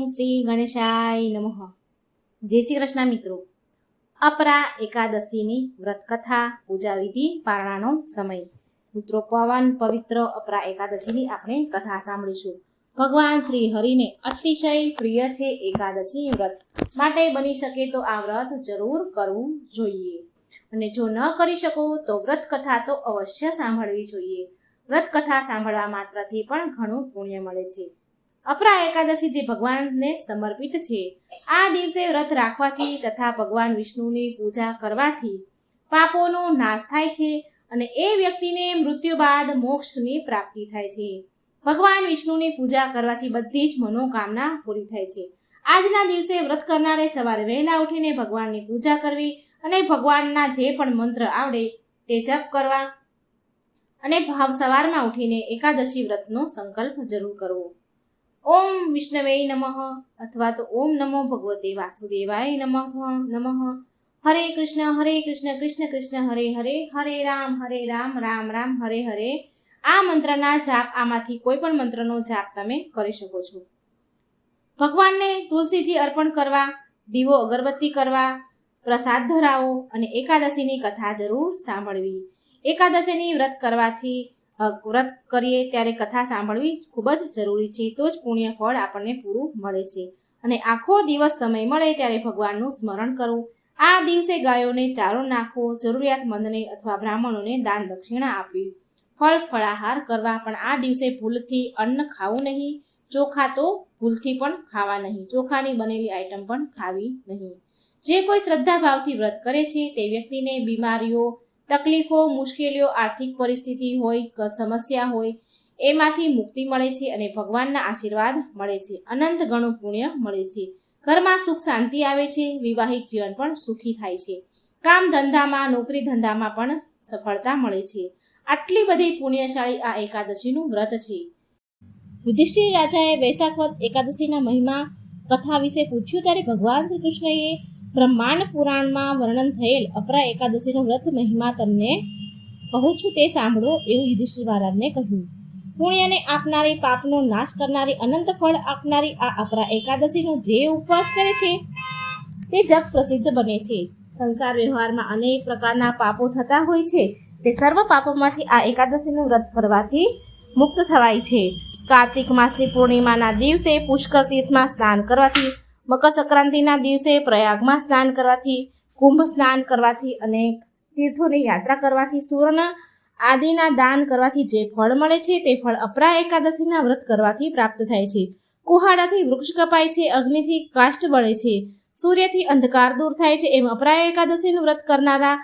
ઓમ શ્રી ગણેશાય નમઃ. જય શ્રી કૃષ્ણ મિત્રો. અપરા એકાદશીની વ્રત કથા પૂજા વિધિ પારણાનો સમય. મિત્રો, પવન પવિત્ર અપરા એકાદશીની આપણે કથા સાંભળીશું. ભગવાન શ્રી હરિને અતિશય પ્રિય છે એકાદશી વ્રત. માટે બની શકે તો આ વ્રત જરૂર કરવું જોઈએ. અને જો ન કરી શકો તો વ્રત કથા તો અવશ્ય સાંભળવી જોઈએ. વ્રત કથા સાંભળવા માત્રથી પણ ઘણું પુણ્ય મળે છે. અપરા એકાદશી જે ભગવાનને સમર્પિત છે, આ દિવસે વ્રત રાખવાથી તથા ભગવાન વિષ્ણુની પૂજા કરવાથી પાપોનો નાશ થાય છે અને એ વ્યક્તિને મૃત્યુ બાદ મોક્ષની પ્રાપ્તિ થાય છે. ભગવાન વિષ્ણુની પૂજા કરવાથી બધી જ મનોકામના પૂરી થાય છે. આજના દિવસે વ્રત કરનારે સવારે વહેલા ઉઠીને ભગવાનની પૂજા કરવી અને ભગવાનના જે પણ મંત્ર આવડે તે જપ કરવા અને ભાવ સવારમાં ઉઠીને એકાદશી વ્રતનો સંકલ્પ જરૂર કરવો. ઓમ વિષ્ણવે નમઃ અથવા તો ઓમ નમો ભગવતે વાસુદેવાય નમઃ નમઃ. હરે કૃષ્ણ હરે કૃષ્ણ કૃષ્ણ કૃષ્ણ, હરે હરે હરે રામ હરે રામ રામ રામ, હરે હરે. આ મંત્રના જાપ આમાંથી કોઈ પણ મંત્રનો જાપ તમે કરી શકો છો. ભગવાનને તુલસીજી અર્પણ કરવા, દીવો અગરબત્તી કરવા, પ્રસાદ ધરાવો અને એકાદશીની કથા જરૂર સાંભળવી. એકાદશીની વ્રત કરવાથી વ્રત કરીએ ત્યારે કથા સાંભળવી ખૂબ જ જરૂરી છે. તો જ પુણ્ય ફળ આપણને પૂરું મળે છે. અને આખો દિવસ સમય મળે ત્યારે ભગવાનનું સ્મરણ કરવું. આ દિવસે ગાયોને ચારો નાખવો, જરૂરિયાતમંદને અથવા બ્રાહ્મણોને દાન દક્ષિણા આપવી. ફળ, ફળાહાર કરવા, પણ આ દિવસે ભૂલથી અન્ન ખાવું નહીં. ચોખા તો ભૂલથી પણ ખાવા નહીં. ચોખાની બનેલી આઈટમ પણ ખાવી નહીં. જે કોઈ શ્રદ્ધાભાવથી વ્રત કરે છે, તે વ્યક્તિને બીમારીઓ તકલીફો, મુશ્કેલીઓ, આર્થિક પરિસ્થિતિ હોય સમસ્યા હોય, એમાંથી મુક્તિ મળે છે અને ભગવાનના આશીર્વાદ મળે છે. અનંત ગણું પુણ્ય મળે છે. ઘરમાં સુખ શાંતિ આવે છે વિવાહિક જીવન પણ સુખી થાય છે. કામ ધંધામાં, નોકરી ધંધામાં પણ સફળતા મળે છે. આટલી બધી પુણ્યશાળી આ એકાદશીનું વ્રત છે. યુધિષ્ઠિર રાજાએ વૈશાખ વદ એકાદશીના મહિમા કથા વિશે પૂછ્યું ત્યારે ભગવાન શ્રી કૃષ્ણએ બ્રહ્માંડ પુરાણમાં વર્ણન થયેલ અપરા એકાદશીનો વ્રત મહિમા તમને કહું છું તે સાંભળો એવું યુધિષ્ઠિર મહારાજને કહ્યું. પુણ્યને આપનારી, પાપનો નાશ કરનારી, અનંત ફળ આપનારી આ અપરા એકાદશીનો જે ઉપવાસ કરે છે, તે જગ પ્રસિદ્ધ બને છે. સંસાર વ્યવહારમાં અનેક પ્રકારના પાપો થતા હોય છે. તે સર્વ પાપોમાંથી આ એકાદશીનું વ્રત કરવાથી મુક્ત થવાય છે. કાર્તિક માસની પૂર્ણિમાના દિવસે પુષ્કર તીર્થમાં સ્નાન કરવાથી મકર સંક્રાંતિના દિવસે પ્રયાગમાં સ્નાન કરવાથી, કુંભ સ્નાન કરવાથી અને તીર્થોની યાત્રા કરવાથી, સુવર્ણ આદિના દાન કરવાથી જે ફળ મળે છે તે ફળ અપરા એકાદશીના વ્રત કરવાથી પ્રાપ્ત થાય છે. કુહાડાથી વૃક્ષ કપાય છે, અગ્નિથી કાષ્ટ બળે છે, સૂર્યથી અંધકાર દૂર થાય છે, એમ અપરા એકાદશીનું વ્રત કરનારા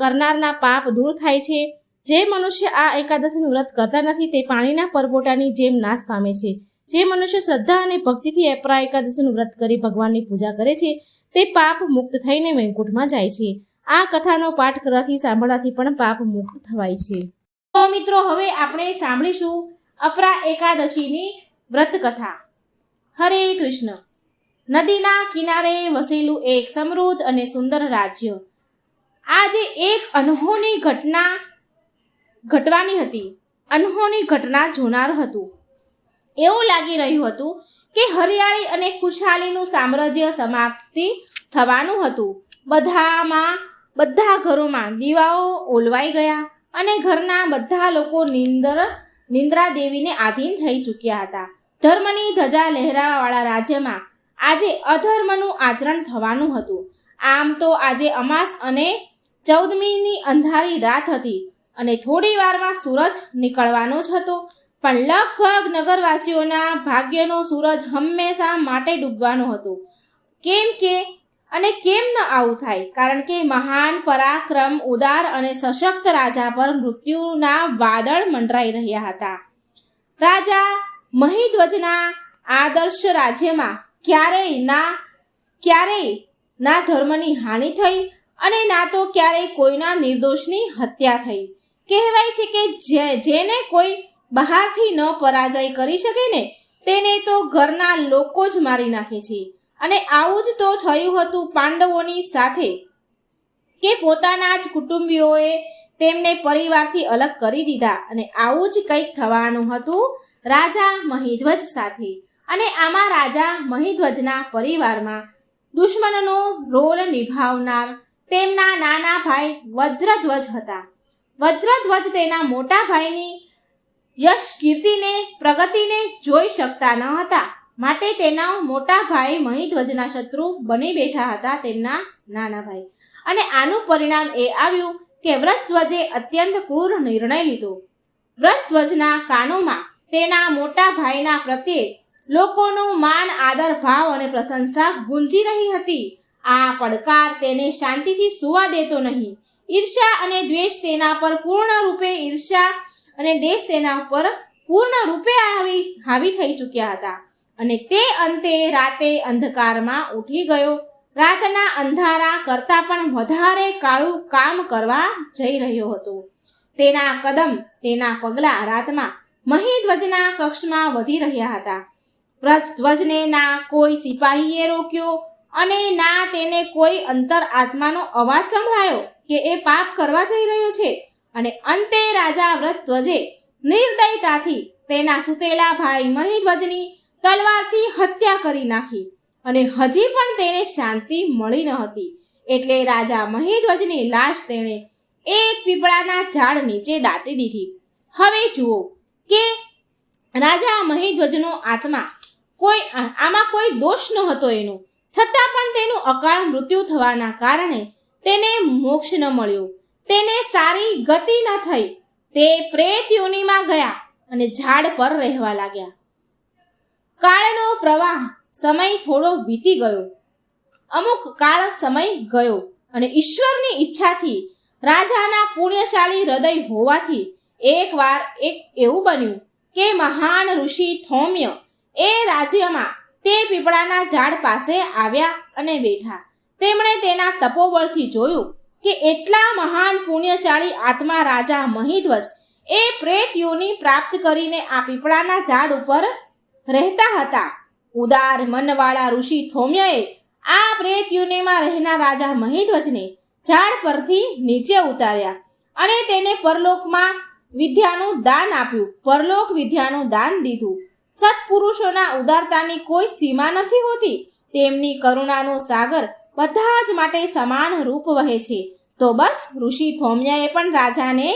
કરનારના પાપ દૂર થાય છે. જે મનુષ્ય આ એકાદશીનું વ્રત કરતા નથી તે પાણીના પરપોટાની જેમ નાશ પામે છે. જે મનુષ્ય શ્રદ્ધા અને ભક્તિથી અપરા એકાદશીનું વ્રત કરી ભગવાનની પૂજા કરે છે, તે પાપ મુક્ત થઈને વૈકુંઠમાં જાય છે. આ કથાનો પાઠ કરવાથી સાંભળવાથી પણ પાપ મુક્ત થવાય છે. તો મિત્રો, હવે આપણે સાંભળીશું અપરા એકાદશીની વ્રત કથા. હરે કૃષ્ણ. નદીના કિનારે વસેલું એક સમૃદ્ધ અને સુંદર રાજ્ય. આજે એક અનહોની ઘટના ઘટવાની હતી. અનહોની ઘટના જોનાર હતું. એવું લાગી રહ્યું હતું કે હરિયાળી અને ખુશહાલીનું સામ્રાજ્ય સમાપ્તિ થવાનું હતું. બધામાં, બધા ઘરોમાં દીવાઓ ઓલવાઈ ગયા અને ઘરના બધા લોકો નિંદર નિંદ્રા દેવીને આધીન થઈ ચૂક્યા હતા. ધર્મની ધજા લહેરાવાવાળા રાજ્યમાં આજે અધર્મનું આચરણ થવાનું હતું. આમ તો આજે અમાસ અને ચૌદમીની અંધારી રાત હતી અને થોડી વારમાં સૂરજ નીકળવાનો જ હતો. પણ લગભગ નગરવાસીઓના ભાગ્યનો સૂરજ હંમેશા માટે ડૂબવાનો હતો. કેમ કે? અને કેમ ન આવું થાય? કારણ કે મહાન પરાક્રમ, ઉદાર અને સશક્ત રાજા પર મૃત્યુના વાદળ મંડરાઈ રહ્યા હતા. રાજા મહિધ્વજના આદર્શ રાજ્યમાં ક્યારેય ના ક્યારેય ના ધર્મની હાનિ થઈ અને ના તો ક્યારેય કોઈના નિર્દોષની હત્યા થઈ. કહેવાય છે કે જેને કોઈ બહારથી ન પરાજય કરી શકે ને, તેને તો ઘરના લોકો જ મારી નાખે છે. અને આવું જ તો થયું હતું પાંડવોની સાથે, કે પોતાના જ કુટુંબીઓએ તેમને પરિવારથી અલગ કરી દીધા અને આવું જ કંઈક થવાનું હતું રાજા મહિધ્વજ સાથે. અને આમાં રાજા મહિધ્વજના પરિવારમાં દુશ્મનનો રોલ નિભાવનાર તેમના નાના ભાઈ વજ્રધ્વજ હતા. વજ્રધ્વજ તેના મોટા ભાઈની યશ કીર્તિને, પ્રગતિને જોઈ શકતા ન હતા. માટે તેના મોટા ભાઈ મહિધ્વજના શત્રુ બની બેઠા હતા તેમના નાના ભાઈ. અને આનું પરિણામ એ આવ્યું કે વ્રજધ્વજે અત્યંત ક્રૂર નિર્ણય લીધો. વ્રજધ્વજના કાનોમાં તેના મોટા ભાઈના પ્રત્યે લોકોનું માન, આદર, ભાવ અને પ્રશંસા ગુંજી રહી હતી. આ પડકાર તેને શાંતિથી સુવા દેતો નહીં. ઈર્ષા અને દ્વેષ તેના પર પૂર્ણ રૂપે ઈર્ષા અને દેશ તેના ઉપર પૂર્ણ રૂપે આવી, હાવી થઈ ચૂક્યા હતા. અને તે અંતે રાતે અંધકારમાં ઉઠી ગયો. રાતના અંધારા કરતાં પણ વધારે કાળું કામ કરવા જઈ રહ્યો હતો. તેના કદમ, તેના પગલા રાતમાં મહીધ્વજના કક્ષમાં વધી રહ્યા હતા. ધ્વજને ના કોઈ સિપાહીએ રોક્યો અને ના તેને કોઈ અંતર આત્માનો અવાજ સંભળાયો કે એ પાપ કરવા જઈ રહ્યો છે. અને અંતે રાજા વ્રતધ્વજે નિર્દયતાથી તેના સુતેલા ભાઈ મહિધ્વજની તલવારથી હત્યા કરી નાખી અને હજી પણ તેને શાંતિ મળી ન હતી. એટલે રાજા મહિધ્વજની લાશ તેણે એક પીપળાના ઝાડ નીચે દાટી દીધી. હવે જુઓ કે રાજા મહિધ્વજનો આત્મા કોઈ આમાં કોઈ દોષ ન હતો એનો. છતાં પણ તેનું અકાળ મૃત્યુ થવાના કારણે તેને મોક્ષ ન મળ્યો. તેને સારી ગતિ ન થઈ, તે પ્રેત યોનિમાં ગયા અને ઝાડ પર રહેવા લાગ્યા. કાળનો પ્રવાહ સમય થોડો વીતી ગયો. અમુક કાળ સમય ગયો અને ઈશ્વરની ઈચ્છાથી રાજાના પુણ્યશાળી હૃદય હોવાથી એકવાર એક એવું બન્યું કે મહાન ઋષિ થોમ્ય એ રાજ્યમાં તે પીપળાના ઝાડ પાસે આવ્યા અને બેઠા. તેમણે તેના તપોબળથી જોયું કે એટલા મહાન પુણ્યશાળી આત્મા રાજા મહિધ્વજ એ પ્રેત યોની પ્રાપ્ત કરીને આ પીપળાના ઝાડ ઉપર રહેતા હતા. ઉદાર મનવાળા ઋષિ થોમ્યએ આ પ્રેત યોનિમાં રહેનાર રાજા મહિધ્વજને ઝાડ પરથી નીચે ઉતાર્યા અને તેને પરલોકમાં વિદ્યાનું દાન આપ્યું. પરલોક વિદ્યાનું દાન દીધું. સત્પુરુષોના ઉદારતાની કોઈ સીમા નથી હોતી. તેમની કરુણાનો સાગર બધા જ માટે સમાન રૂપ વહે છે. તો બસ, ઋષિ થોમ્યાએ પણ રાજાને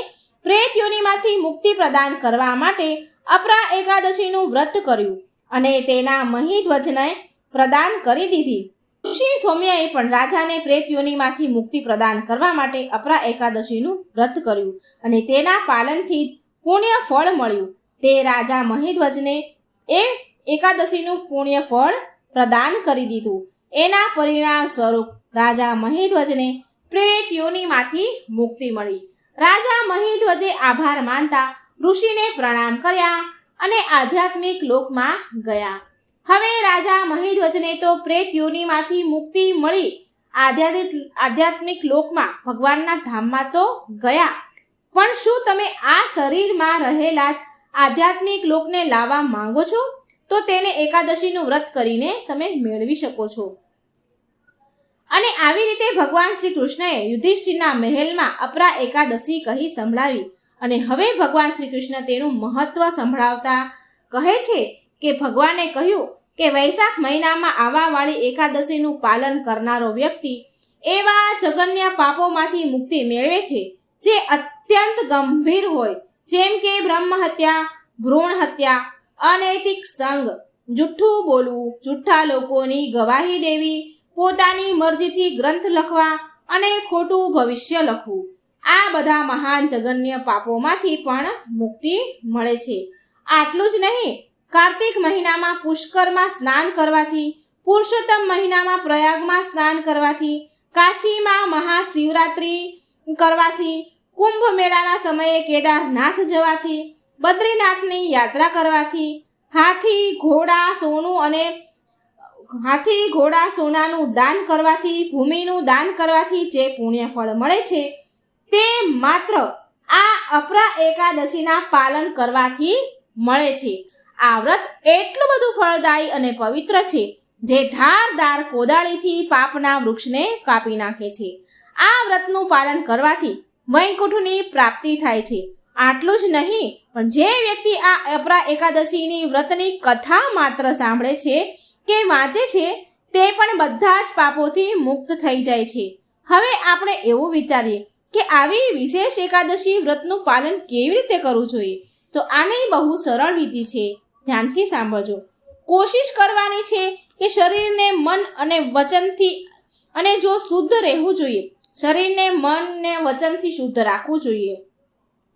પ્રેત યોનિમાંથી મુક્તિ પ્રદાન કરવા માટે અપરા એકાદશીનું વ્રત કર્યું અને તેના મહિધ્વજને પ્રદાન કરી દીધી. ઋષિ થોમ્યાએ પણ રાજાને પ્રેત યોનિમાંથી મુક્તિ પ્રદાન કરવા માટે અપરા એકાદશીનું વ્રત કર્યું અને તેના પાલનથી જ પુણ્ય ફળ મળ્યું. તે રાજા મહિધ્વજને એ એકાદશીનું પુણ્ય ફળ પ્રદાન કરી દીધું. એના પરિણામ સ્વરૂપ રાજા મહિધ્વજને પ્રેત યોનિમાંથી મુક્તિ મળી. રાજા મહિધ્વજે આભાર માનતા ઋષિને પ્રણામ કર્યા અને આધ્યાત્મિક લોકમાં ગયા. હવે રાજા મહિધ્વજને તો પ્રેત યોનિમાંથી મુક્તિ મળી. આધ્યાત્મિક આધ્યાત્મિક લોકમાં ભગવાનના ધામમાં તો ગયા. પણ શું તમે આ શરીરમાં રહેલા જ આધ્યાત્મિક લોકને લાવવા માંગો છો? તો તેને એકાદશીનું વ્રત કરીને તમે મેળવી શકો છો. અને આવી રીતે ભગવાન શ્રી કૃષ્ણએ યુધિષ્ઠિરના મહેલમાં અપરા એકાદશી કહી સંભળાવી અને હવે ભગવાન શ્રી કૃષ્ણ તેનું મહત્વ સંભળાવતા કહે છે કે ભગવાને કહ્યું કે વૈશાખ મહિનામાં આવાવાળી એકાદશીનું પાલન કરનારો વ્યક્તિ એવા જગન્ય પાપોમાંથી મુક્તિ મેળવે છે, જે અત્યંત ગંભીર હોય. જેમ કે બ્રહ્મ હત્યા, ભ્રૂણ હત્યા, અનૈતિક સંગ, જુઠ્ઠું બોલવું, જુઠ્ઠા લોકોની ગવાહી દેવી પોતાની મરજીથી ગ્રંથ લખવા અને ખોટું ભવિષ્ય લખવું. આ બધા મહાન જગન્ય પાપોમાંથી પણ મુક્તિ મળે છે. આટલું જ નહીં, કાર્તિક મહિનામાં પુષ્કરમાં સ્નાન કરવાથી, પુરુષોત્તમ મહિનામાં પ્રયાગમાં સ્નાન કરવાથી, કાશીમાં મહાશિવરાત્રિ કરવાથી, કુંભ મેળાના સમયે કેદારનાથ જવાથી, બદ્રીનાથની યાત્રા કરવાથી, હાથી, ઘોડા, સોનું અને હાથી ઘોડા સોનાનું દાન કરવાથી, ભૂમિનું દાન કરવાથી જે પુણ્ય ફળ મળે છે, તે માત્ર આ અપરા એકાદશીના પાલન કરવાથી મળે છે. આ વ્રત એટલું બધું ફળદાયી અને પવિત્ર છે, જે ધારદાર કોદાળીથી પાપના વૃક્ષને કાપી નાખે છે. આ વ્રતનું પાલન કરવાથી વૈકુંઠની પ્રાપ્તિ થાય છે. આટલું જ નહીં, પણ જે વ્યક્તિ આ અપરા એકાદશીની વ્રતની કથા માત્ર સાંભળે છે કે વાંચે છે તે પણ બધા જ પાપોથી મુક્ત થઈ જાય છે. હવે આપણે એવું વિચારીએ કે આવી વિશેષ એકાદશી વ્રતનું પાલન કેવી રીતે કરવું જોઈએ? તો આની બહુ સરળ વિધિ છે. ધ્યાનથી સાંભળજો. કોશિશ કરવાની છે કે શરીરને મન અને વચનથી અને જો શુદ્ધ રહેવું જોઈએ, શરીરને મન ને વચનથી શુદ્ધ રાખવું જોઈએ.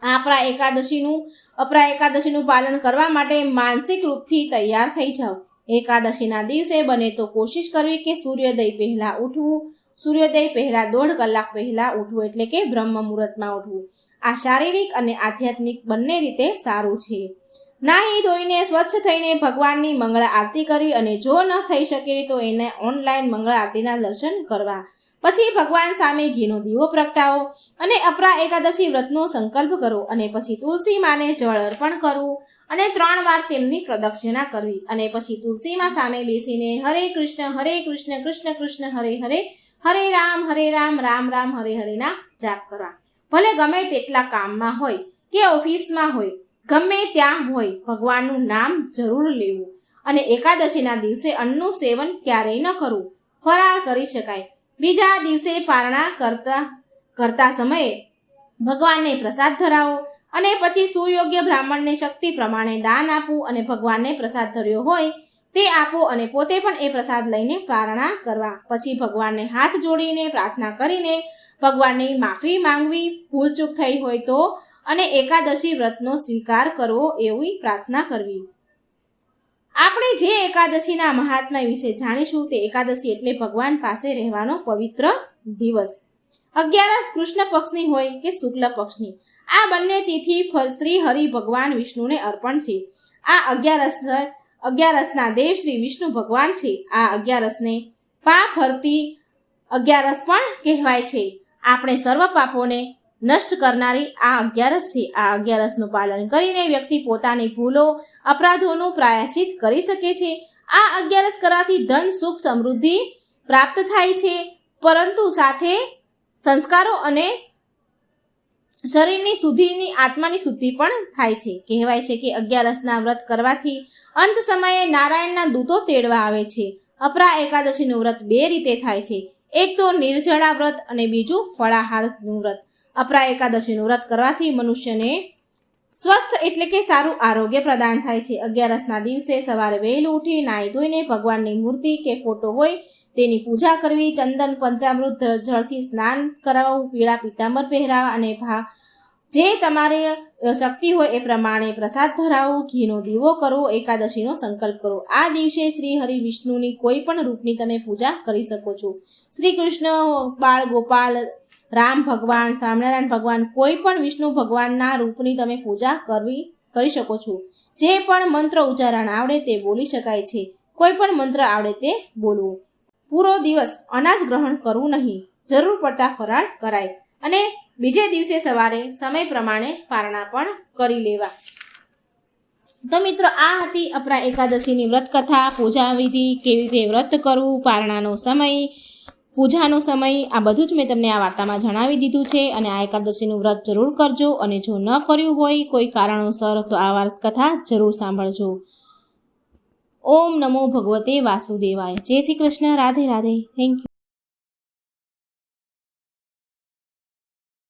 આપણા એકાદશીનું અપરા એકાદશીનું પાલન કરવા માટે માનસિક રૂપથી તૈયાર થઈ જાઓ. એકાદશીના દિવસે બને તો કોશિશ કરવી કે સૂર્યોદય પહેલાં ઉઠવું. સૂર્યોદય પહેલાં દોઢ કલાક પહેલાં ઉઠવું એટલે કે બ્રહ્મ મુહૂર્તમાં ઉઠવું. આ શારીરિક અને આધ્યાત્મિક બંને રીતે સારું છે. નાહી ધોઈને સ્વચ્છ થઈને ભગવાનની મંગળા આરતી કરવી અને જો ન થઈ શકે તો એને ઓનલાઈન મંગળ આરતીના દર્શન કરવા. પછી ભગવાન સામે ઘીનો દીવો પ્રગટાવો અને અપરા એકાદશી વ્રતનો સંકલ્પ કરો અને પછી તુલસી માને જળ અર્પણ કરવું અને ત્રણ વાર તેમની પ્રદક્ષિણા કરવી. અને પછી તુલસીમાં સામે બેસીને હરે કૃષ્ણ હરે કૃષ્ણ કૃષ્ણ કૃષ્ણ, હરે હરે હરે રામ હરે રામ રામ રામ, હરે હરેના જાપ કરવા. ભલે ગમે તેટલા કામમાં હોય કે ઓફિસમાં હોય, ગમે ત્યાં હોય, ભગવાનનું નામ જરૂર લેવું. અને એકાદશીના દિવસે અન્નનું સેવન ક્યારેય ન કરવું. ફરાળ કરી શકાય. બીજા દિવસે પારણા કરતા કરતા સમયે ભગવાનને પ્રસાદ ધરાવો. અને પછી સુયોગ્ય બ્રાહ્મણને શક્તિ પ્રમાણે દાન આપવું અને ભગવાનને પ્રસાદ ધર્યો હોય તે આપો અને પોતે પણ એ પ્રસાદ લઈને પારણા કરવા. પછી ભગવાનને હાથ જોડીને પ્રાર્થના કરીને ભગવાનની માફી માંગવી, ભૂલચૂક થઈ હોય તો અને એકાદશી વ્રતનો સ્વીકાર કરવો એવી પ્રાર્થના કરવી. આપણે જે એકાદશીના મહાત્મા વિશે જાણીશું તે એકાદશી એટલે ભગવાન પાસે રહેવાનો પવિત્ર દિવસ. અગિયારસ કૃષ્ણ પક્ષની હોય કે શુક્લ પક્ષની. આ બંને તિથિ શ્રી હરિ ભગવાન વિષ્ણુને અર્પણ છે. આ અગિયારસ અગિયારસના દેવ શ્રી વિષ્ણુ ભગવાન છે. આ અગિયારસને પાપ હરતી અગિયારસ પણ કહેવાય છે. આપણે સર્વ પાપોને નષ્ટ કરનારી આ અગિયારસ છે. આ અગિયારસનું પાલન કરીને વ્યક્તિ પોતાની ભૂલો, અપરાધોનું પ્રાયશ્ચિત કરી શકે છે. આ અગિયારસ કરવાથી ધન, સુખ, સમૃદ્ધિ પ્રાપ્ત થાય છે. પરંતુ સાથે સંસ્કારો અને શરીરની શુદ્ધિની આત્માની શુદ્ધિ પણ થાય છે. કહેવાય છે કે અગિયારસના વ્રત કરવાથી અંત સમયે નારાયણના દૂતો તેડવા આવે છે. અપરા એકાદશીનું વ્રત બે રીતે થાય છે. એક તો નિર્જળા વ્રત અને બીજું ફળાહારનું વ્રત. અપરા એકાદશીનું વ્રત કરવાથી મનુષ્યને સ્વસ્થ એટલે કે સારું આરોગ્ય પ્રદાન થાય છે. અગિયારસના દિવસે સવારે વહેલું ઉઠી નાહી ધોઈને ભગવાનની મૂર્તિ કે ફોટો હોય તેની પૂજા કરવી, ચંદન પંચામૃત જળથી સ્નાન કરાવવું, પીળા પીતાંબર પહેરાવા અને ભા જે તમારે શક્તિ હોય એ પ્રમાણે પ્રસાદ ધરાવો, ઘીનો દીવો કરવો એકાદશીનો સંકલ્પ કરો. આ દિવસે શ્રી હરિ વિષ્ણુની કોઈ પણ રૂપની તમે પૂજા કરી શકો છો. શ્રી કૃષ્ણ, બાળ ગોપાલ, રામ ભગવાન, સ્વામિનારાયણ ભગવાન, કોઈ પણ વિષ્ણુ ભગવાનના રૂપની તમે પૂજા કરવી, કરી શકો છો. જે પણ મંત્ર ઉચ્ચારણ આવડે તે બોલી શકાય છે. કોઈ પણ મંત્ર આવડે તે બોલવું. પૂરો દિવસ અનાજ ગ્રહણ કરવું નહીં. જરૂર પડતા ફરાળ કરાય અને બીજે દિવસે સવારે સમય પ્રમાણે પારણા પણ કરી લેવા. તો મિત્રો, આ હતી અપરા એકાદશીની વ્રત કથા પૂજા વિધિ કેવી રીતે વ્રત કરવું, પારણાનો સમય, પૂજાનો સમય, આ બધું જ મેં તમને આ વાર્તામાં જણાવી દીધું છે અને આ એકાદશીનું વ્રત જરૂર કરજો અને જો ન કર્યું હોય કોઈ કારણોસર તો આ વાત કથા જરૂર સાંભળજો. ઓમ નમો ભગવતે વાસુદેવાય. જય શ્રી કૃષ્ણ રાધે રાધે. Thank you